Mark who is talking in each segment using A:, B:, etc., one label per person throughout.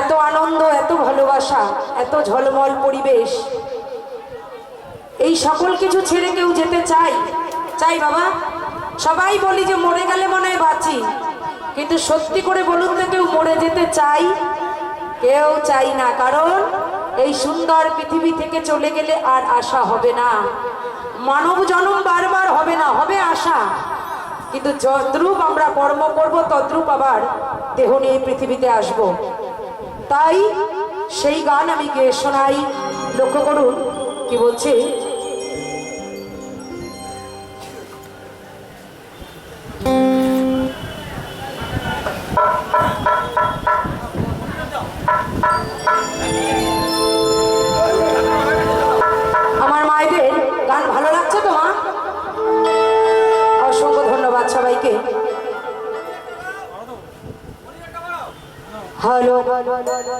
A: এত আনন্দ, এত ভালোবাসা, এত ঝলমল পরিবেশ। এই সকল কিছু ছেড়ে কেউ যেতে চাই চাই বাবা। সবাই বলি যে মরে গেলে মনে হয় বাঁচি। কিন্তু সত্যি করে বলুন তো কেউ মরে যেতে চাই কেউ চাই না, কারণ এই সুন্দর পৃথিবী থেকে চলে গেলে আর আশা হবে না। মানব জন্ম বারবার হবে না, হবে আশা। কিন্তু যদ্রূপ আমরা কর্ম করব তদ্রূপ আবার দেহ নিয়ে পৃথিবীতে আসব। তাই সেই গান আমি গিয়ে শোনাই। লক্ষ্য করুন কি বলছে।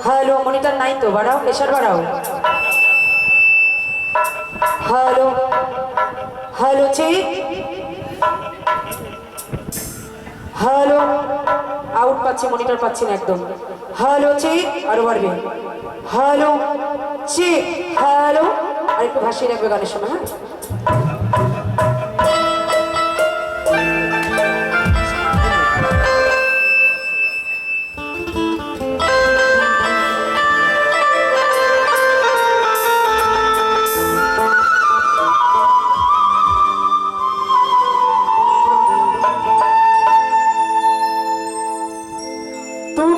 A: হ্যালো মনিটর নাই তো, বাড়াও প্রেশার বাড়াও। হ্যালো হ্যালো ঠিক হ্যালো আউট পাচ্ছি মনিটর পাচ্ছি না একদম। হ্যালো ঠিক আরও বাড়বে। হ্যালো ঠিক হ্যালো আর একটু ভাসিয়ে রাখবে গানের সময় হ্যাঁ?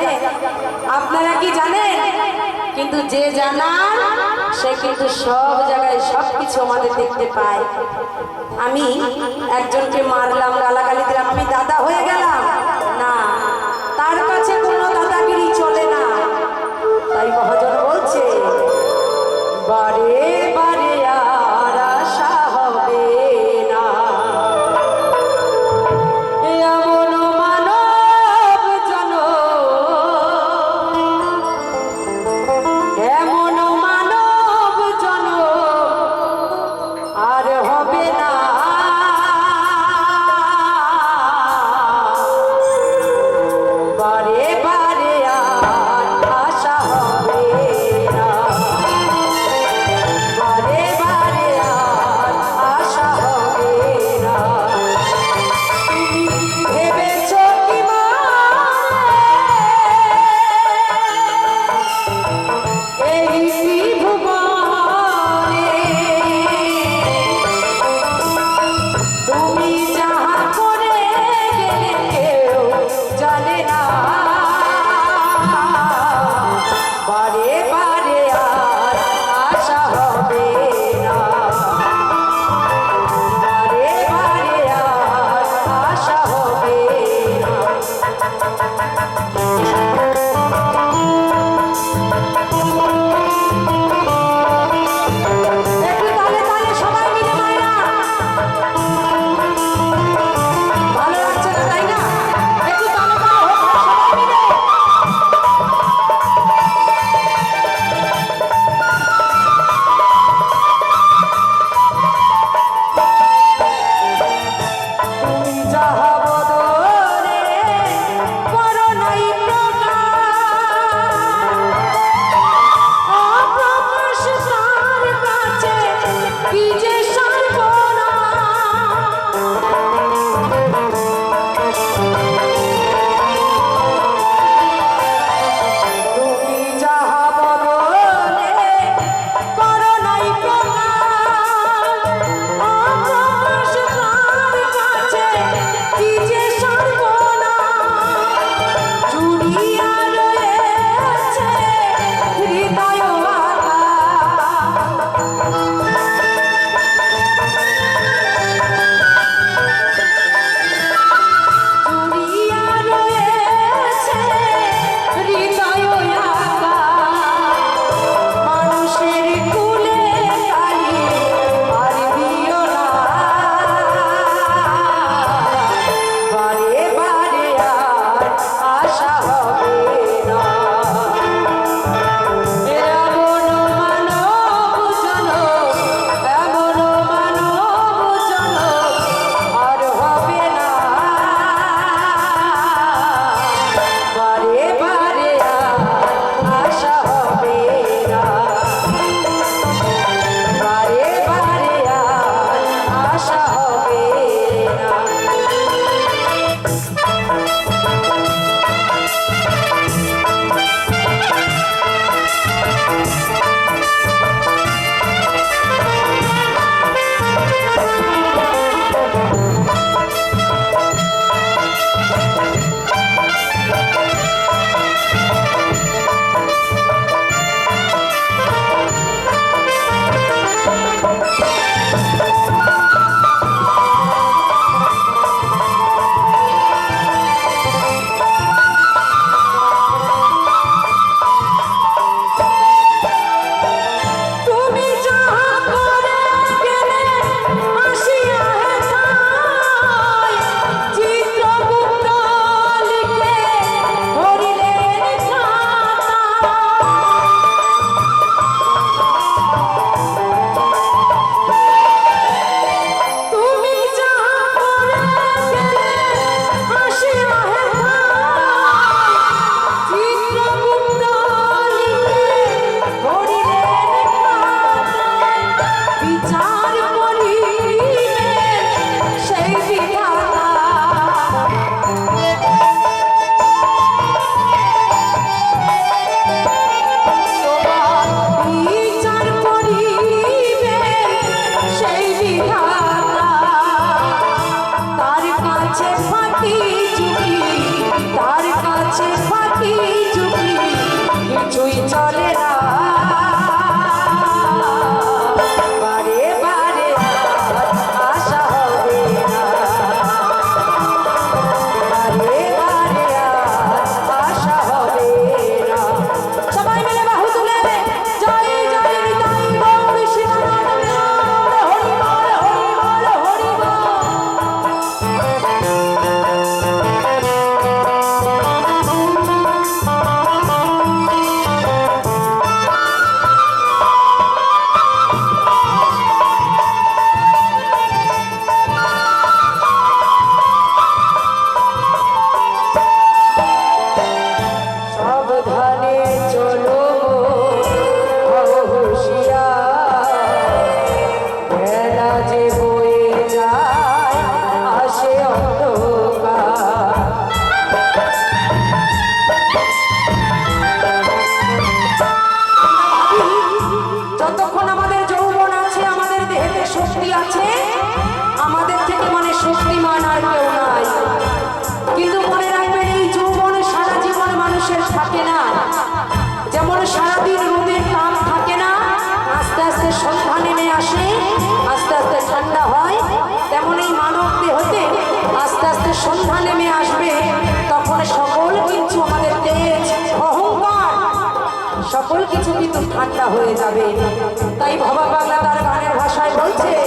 A: জানে আপনারা কি জানেন? কিন্তু যে জানান সে কিন্তু সব জায়গায় সব কিছু আমাদের দেখতে পায়। আমি একজনকে মারলাম, গালাগালি দিলাম, আমি দাদা হয়ে গেলাম। কাছে ফাঁকি চুকি তার কাছে ফাঁকি চুকি কিছুই চার ঠান্ডা হয়ে যাবে। তাই ভবা বাংলা তার গানের ভাষায় বলছে